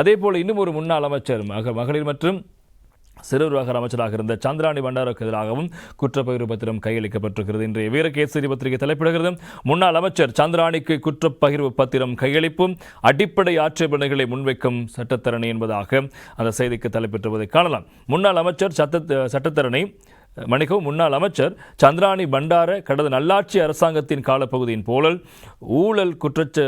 அதே போல் இன்னும் ஒரு முன்னாள் அமைச்சர் மக மகளிர் மற்றும் சிறு விவகார அமைச்சராக இருந்த சந்திராணி பண்டாருக்கு எதிராகவும் குற்றப்பகிர்வு பத்திரம் கையளிக்கப்பட்டிருக்கிறது. இன்றைய வீரகேசரி பத்திரிகை தலைப்பிடுகிறது. முன்னாள் அமைச்சர் சந்திராணிக்கு குற்றப்பகிர்வு பத்திரம் கையளிப்பும் அடிப்படை ஆட்சேபனைகளை முன்வைக்கும் சட்டத்தரணி என்பதாக அந்த செய்திக்கு தலைப்பெற்றுவதை காணலாம். முன்னாள் அமைச்சர் சட்ட சட்டத்தரணி மணிகோ முன்னாள் அமைச்சர் சந்திராணி பண்டார கடந்த நல்லாட்சி அரசாங்கத்தின் காலப்பகுதியின் போலல் ஊழல் குற்றச்ச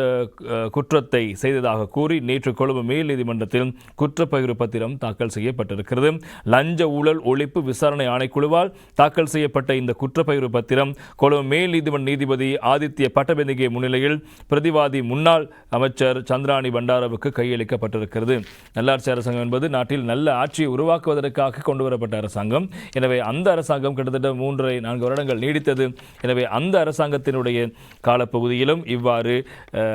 குற்றத்தை செய்ததாக கூறி நேற்று கொழும்பு மேல் நீதிமன்றத்தில் குற்றப்பகிர்வு பத்திரம் தாக்கல் செய்யப்பட்டிருக்கிறது. லஞ்ச ஊழல் ஒழிப்பு விசாரணை ஆணைக்குழுவால் தாக்கல் செய்யப்பட்ட இந்த குற்றப்பகிர்வு பத்திரம் கொழும்பு மேல் நீதிமன்ற நீதிபதி ஆதித்ய பட்டபெந்திகை முன்னிலையில் பிரதிவாதி முன்னாள் அமைச்சர் சந்திராணி பண்டாரவுக்கு கையளிக்கப்பட்டிருக்கிறது. நல்லாட்சி அரசாங்கம் என்பது நாட்டில் நல்ல ஆட்சியை உருவாக்குவதற்காக கொண்டுவரப்பட்ட அரசாங்கம். எனவே அந்த அரசாங்கம் கிட்டத்தட்ட மூன்றரை நான்கு வருடங்கள் நீடித்தது. எனவே அந்த அரசாங்கத்தினுடைய காலப்பகுதியிலும் இவ்வாறு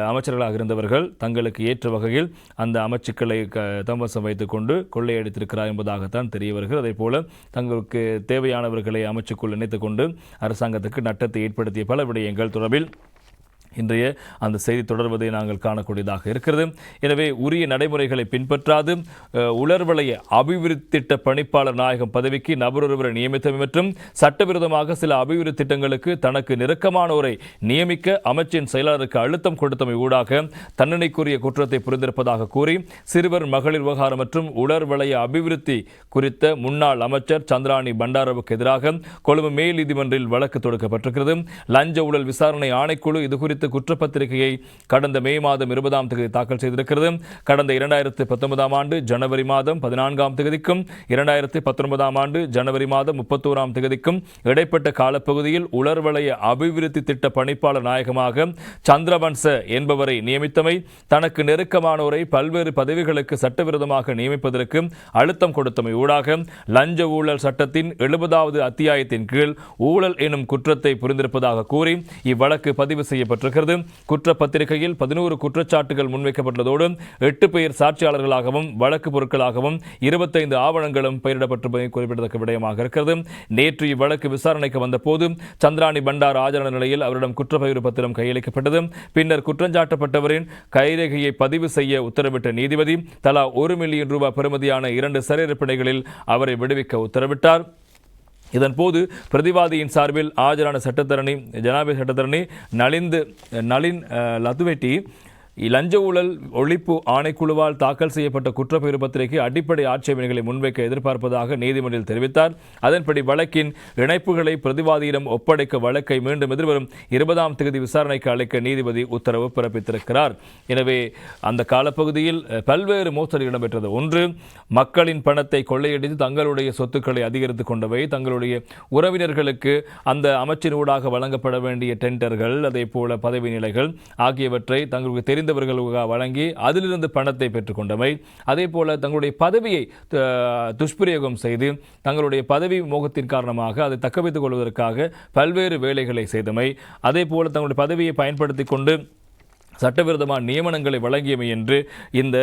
அமைச்சர்களாக இருந்தவர்கள் தங்களுக்கு ஏற்ற வகையில் அந்த அமைச்சுக்களை க- தம்வசம் வைத்துக்கொண்டு கொள்ளையடித்திருக்கிறார் என்பதாகத்தான் தெரிய வருகிறது அதே போல தங்களுக்கு தேவையானவர்களை அமைச்சுக்குள் இணைத்துக் கொண்டு அரசாங்கத்துக்கு நட்டத்தை ஏற்படுத்திய பல விடயங்கள் தொடர்பில் இன்றைய அந்த செய்தி தொடர்வதை நாங்கள் காணக்கூடியதாக இருக்கிறது. எனவே உரிய நடைமுறைகளை பின்பற்றாது. உலர்வலைய உலர்வலய அபிவிருத்தி திட்ட பணிப்பாளர் நாயகம் பதவிக்கு நபர் ஒருவரை நியமித்தமை மற்றும் சட்டவிரோதமாக சில அபிவிருத்தி திட்டங்களுக்கு தனக்கு நெருக்கமானோரை நியமிக்க அமைச்சின் செயலாளருக்கு அழுத்தம் கொடுத்தமை ஊடாக தண்டனைக்குரிய குற்றத்தை புரிந்திருப்பதாக கூறி சிறுவர் மகளிர் விவகாரம் மற்றும் உலர்வலைய அபிவிருத்தி குறித்த முன்னாள் அமைச்சர் சந்திராணி பண்டாரவுக்கு எதிராக கொழும்பு மேல் நீதிமன்றில் வழக்கு தொடுக்கப்பட்டிருக்கிறது. லஞ்ச ஊழல் விசாரணை ஆணைக்குழு இது குறித்து குற்றப்பத்திரிகையை கடந்த மே மாதம் இருபதாம் தேதி தாக்கல் செய்திருக்கிறது. கடந்த இரண்டாயிரத்து பத்தொன்பதாம் ஆண்டு ஜனவரி மாதம் பதினான்காம் தேதிக்கும் இரண்டாயிரத்து பத்தொன்பதாம் ஆண்டு ஜனவரி மாதம் முப்பத்தோராம் தேதிக்கும் இடைப்பட்ட காலப்பகுதியில் உலர்வளைய அபிவிருத்தி திட்ட பணிப்பாளர் நாயகமாக சந்திரவன்ச என்பவரை நியமித்தமை தனக்கு நெருக்கமானோரை பல்வேறு பதவிகளுக்கு சட்டவிரோதமாக நியமிப்பதற்கு அழுத்தம் கொடுத்தமை ஊடாக லஞ்ச ஊழல் சட்டத்தின் எழுபதாவது அத்தியாயத்தின் கீழ் ஊழல் எனும் குற்றத்தை புரிந்திருப்பதாக கூறி இவ்வழக்கு பதிவு செய்யப்பட்டிருக்கிறது. குற்றப்பத்திரிகையில் பதினோரு குற்றச்சாட்டுகள் முன்வைக்கப்பட்டுள்ளதோடு எட்டு பேர் சாட்சியாளர்களாகவும் வழக்கு பொருட்களாகவும் இருபத்தைந்து ஆவணங்களும் பெயரிடப்பட்டிருப்பதை குறிப்பிடத்தக்க விடயமாக இருக்கிறது. நேற்று இவ்வழக்கு விசாரணைக்கு வந்தபோது சந்திராணி பண்டார் ஆஜரான நிலையில் அவரிடம் குற்றப்பகிர்வு பத்திரம் கையளிக்கப்பட்டது. பின்னர் குற்றஞ்சாட்டப்பட்டவரின் கைரேகையை பதிவு செய்ய உத்தரவிட்ட நீதிபதி தலா ஒரு மில்லியன் ரூபாய் பெறுமதியான இரண்டு சிறையிருப்பினைகளில் அவரை விடுவிக்க உத்தரவிட்டார். இதன்போது பிரதிவாதியின் சார்பில் ஆஜரான சட்டத்தரணி ஜனாபதி சட்டத்தரணி நலிந்து நளின் லதுவெட்டி லஞ்ச ஊழல் ஒழிப்பு ஆணைக்குழுவால் தாக்கல் செய்யப்பட்ட குற்றப்பெயர் பத்திரிகை அடிப்படை ஆட்சேபனைகளை முன்வைக்க எதிர்பார்ப்பதாக நீதிமன்றில் தெரிவித்தார். அதன்படி வழக்கின் இணைப்புகளை பிரதிவாதியிடம் ஒப்படைக்க வழக்கை மீண்டும் எதிர்வரும் இருபதாம் தேதி விசாரணைக்கு அழைக்க நீதிபதி உத்தரவு பிறப்பித்திருக்கிறார். எனவே அந்த காலப்பகுதியில் பல்வேறு மோசடி இடம்பெற்றது. ஒன்று மக்களின் பணத்தை கொள்ளையடித்து தங்களுடைய சொத்துக்களை அதிகரித்துக் கொண்டவை தங்களுடைய உறவினர்களுக்கு அந்த அமைச்சின் ஊடாக வழங்கப்பட வேண்டிய டெண்டர்கள் அதே போல பதவி நிலைகள் ஆகியவற்றை தங்களுக்கு தெரிந்தவர்களுக்கு வழங்கி அதிலிருந்து பணத்தை பெற்றுக்கொண்டமை. அதே போல தங்களுடைய பதவியை துஷ்பிரயோகம் செய்து தங்களுடைய பதவி மோகத்தின் காரணமாக அதை தக்க வைத்துக் கொள்வதற்காக பல்வேறு வேலைகளை செய்தமை. அதே போல தங்களுடைய பதவியை பயன்படுத்தி கொண்டு சட்டவிரோதமான நியமனங்களை வழங்கியமை என்று இந்த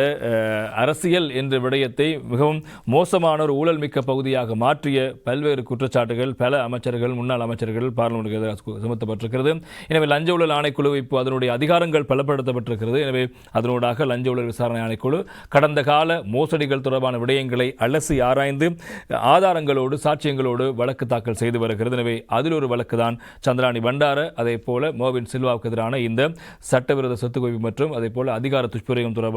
அரசியல் என்ற விடயத்தை மிகவும் மோசமான ஒரு ஊழல் மிக்க பகுதியாக மாற்றிய பல்வேறு குற்றச்சாட்டுகள் பல அமைச்சர்கள் முன்னாள் அமைச்சர்கள் பார்லிமெண்ட்டுக்கு சுமத்தப்பட்டிருக்கிறது. எனவே லஞ்ச ஊழல் ஆணைக்குழு இப்போ அதனுடைய அதிகாரங்கள் பலப்படுத்தப்பட்டிருக்கிறது. எனவே அதனூடாக லஞ்ச ஊழல் விசாரணை ஆணைக்குழு கடந்த கால மோசடிகள் தொடர்பான விடயங்களை அலசி ஆராய்ந்து ஆதாரங்களோடு சாட்சியங்களோடு வழக்கு தாக்கல் செய்து வருகிறது. எனவே அதில் ஒரு வழக்கு தான் சந்திராணி பண்டார அதே போல மோவின் சில்வாவுக்கு எதிரான இந்த சட்டவிரோத சொத்து மற்றும் அதே போல் அதிகார துஷ்பிரயோகம் தொடர்பாக